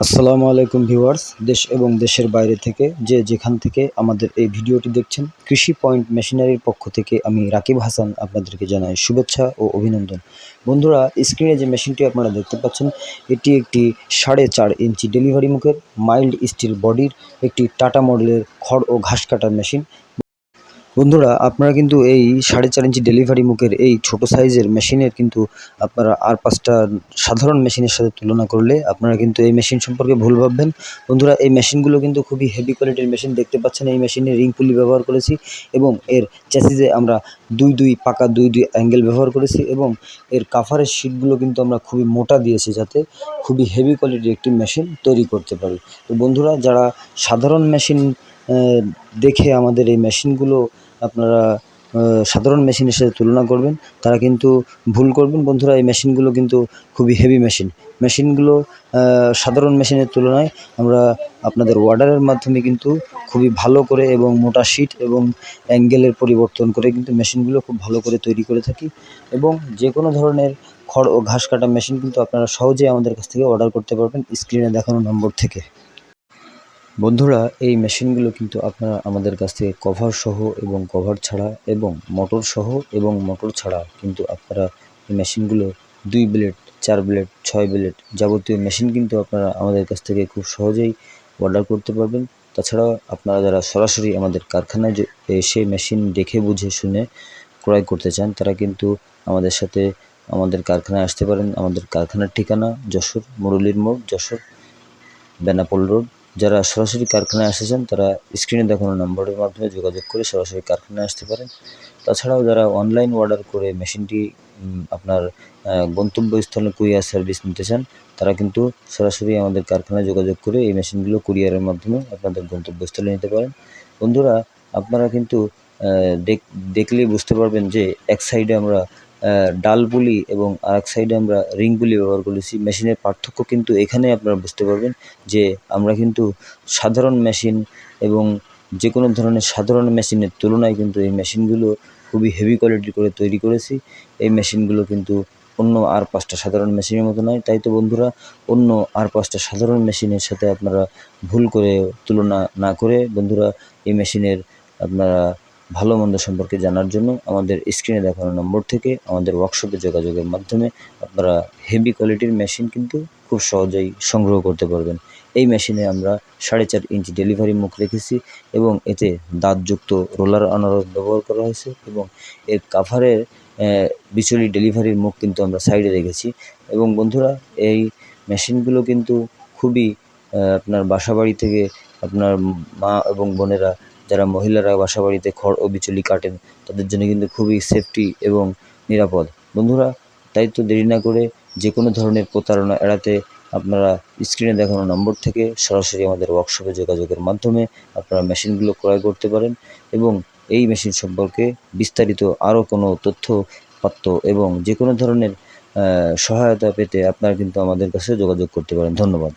আসসালামু আলাইকুম ভিউয়ার্স, দেশ এবং দেশের বাইরে থেকে যে যেখান থেকে আমাদের এই ভিডিওটি দেখছেন, কৃষি পয়েন্ট মেশিনারির পক্ষ থেকে আমি রাকিব হাসান আপনাদেরকে জানাই শুভেচ্ছা ও অভিনন্দন। বন্ধুরা, স্ক্রিনে যে মেশিনটি আপনারা দেখতে পাচ্ছেন, এটি একটি সাড়ে চার ইঞ্চি ডেলিভারি মুখের, মাইল্ড স্টিল বডির একটি টাটা মডেলের খড় ও ঘাস কাটার মেশিন। বন্ধুরা, আপনারা কিন্তু এই সাড়ে চার ইঞ্চি ডেলিভারি মুখের এই ছোট সাইজের মেশিনের কিন্তু আপনারা আর পাঁচটা সাধারণ মেশিনের সাথে তুলনা করলে আপনারা কিন্তু এই মেশিন সম্পর্কে ভুল ভাববেন। বন্ধুরা, এই মেশিনগুলো কিন্তু খুবই হেভি কোয়ালিটির মেশিন দেখতে পাচ্ছেন। এই মেশিনে রিং পুলি ব্যবহার করেছি এবং এর চ্যাসিজে আমরা দুই দুই পাকা দুই দুই অ্যাঙ্গেল ব্যবহার করেছি এবং এর কাভারের শিটগুলো কিন্তু আমরা খুবই মোটা দিয়েছি যাতে খুবই হেভি কোয়ালিটির একটি মেশিন তৈরি করতে পারি। তো বন্ধুরা, যারা সাধারণ মেশিন দেখে আমাদের এই মেশিনগুলো আপনারা সাধারণ মেশিনের সাথে তুলনা করবেন, তারা কিন্তু ভুল করবেন। বন্ধুরা, এই মেশিনগুলো কিন্তু খুবই হেভি মেশিন মেশিনগুলো সাধারণ মেশিনের তুলনায় আমরা আপনাদের অর্ডারের মাধ্যমে কিন্তু খুবই ভালো করে এবং মোটা শিট এবং অ্যাঙ্গেলের পরিবর্তন করে কিন্তু মেশিনগুলো খুব ভালো করে তৈরি করে থাকি এবং যে কোনো ধরনের খড় ও ঘাস কাটা মেশিন কিন্তু আপনারা সহজেই আমাদের কাছ থেকে অর্ডার করতে পারবেন স্ক্রিনে দেখানো নম্বর থেকে। বন্ধুরা, এই মেশিনগুলো কিন্তু আপনারা আমাদের কাছ থেকে কভার সহ এবং কভার ছাড়া এবং মোটর সহ এবং মোটর ছাড়া কিন্তু আপনারা এই মেশিনগুলো দুই ব্লেড, চার ব্লেড, ছয় ব্লেড যাবতীয় মেশিন কিন্তু আপনারা আমাদের কাছ থেকে খুব সহজেই অর্ডার করতে পারবেন। তাছাড়া আপনারা যারা সরাসরি আমাদের কারখানায় এসে মেশিন দেখে বুঝে শুনে ক্রয় করতে চান, তারা কিন্তু আমাদের সাথে আমাদের কারখানায় আসতে পারেন। আমাদের কারখানার ঠিকানা যশোর, মুরলীর মোড়, যশোর, বেনাপোল রোড। যারা সরাসরি কারখানায় চান তারা স্ক্রিনে দেখানো নম্বরের মাধ্যমে যোগাযোগ করে সরাসরি কারখানায় আসতে পারেন। তাছাড়াও যারা অনলাইন অর্ডার করে মেশিনটি আপনার গন্তব্যস্থলে কুরিয়ার সার্ভিস নিতে চান, তারা কিন্তু সরাসরি আমাদের কারখানায় যোগাযোগ করে এই মেশিনগুলো কুরিয়ারের মাধ্যমে আপনাদের গন্তব্যস্থলে নিতে পারেন। বন্ধুরা, আপনারা কিন্তু দেখলেই বুঝতে পারবেন যে এক সাইডে আমরা ডাল পুলি এবং আরেক সাইডে আমরা রিং পুলি ব্যবহার করেছি। মেশিনের পার্থক্য কিন্তু এখানে আপনারা বুঝতে পারবেন যে আমরা কিন্তু সাধারণ মেশিন এবং যে কোনো ধরনের সাধারণ মেশিনের তুলনায় কিন্তু এই মেশিনগুলো খুবই হেভি কোয়ালিটির করে তৈরি করেছি। এই মেশিনগুলো কিন্তু অন্য আর পাঁচটা সাধারণ মেশিনের মতো নয়। তাই তো বন্ধুরা, অন্য আর পাঁচটা সাধারণ মেশিনের সাথে আপনারা ভুল করে তুলনা না করে বন্ধুরা, এই মেশিনের আপনারা ভালো মন্দ সম্পর্কে জানার জন্য আমাদের স্ক্রিনে দেখানো নম্বর থেকে আমাদের ওয়ার্কশপে যোগাযোগের মাধ্যমে আপনারা হেভি কোয়ালিটির মেশিন কিন্তু খুব সহজেই সংগ্রহ করতে পারবেন। এই মেশিনে আমরা সাড়ে চার ইঞ্চি ডেলিভারি মুখ রেখেছি এবং এতে দাঁতযুক্ত রোলার আনারস ব্যবহার করা হয়েছে এবং এর কাভারের বিচলি ডেলিভারির মুখ কিন্তু আমরা সাইডে রেখেছি। এবং বন্ধুরা, এই মেশিনগুলো কিন্তু খুবই আপনার বাসাবাড়ি থেকে আপনার মা এবং বোনেরা যারা মহিলারা বাসা বাড়িতে খড় ও বিচুলি কাটেন, তাদের জন্য কিন্তু খুবই সেফটি এবং নিরাপদ। বন্ধুরা, তাই তো দেরি না করে যে কোনো ধরনের প্রতারণা এড়াতে আপনারা স্ক্রিনে দেখানো নম্বর থেকে সরাসরি আমাদের ওয়ার্কশপে যোগাযোগের মাধ্যমে আপনারা মেশিনগুলো ক্রয় করতে পারেন এবং এই মেশিন সম্পর্কে বিস্তারিত আরও কোনো তথ্য পাত্র এবং যে কোনো ধরনের সহায়তা পেতে আপনারা কিন্তু আমাদের কাছে যোগাযোগ করতে পারেন। ধন্যবাদ।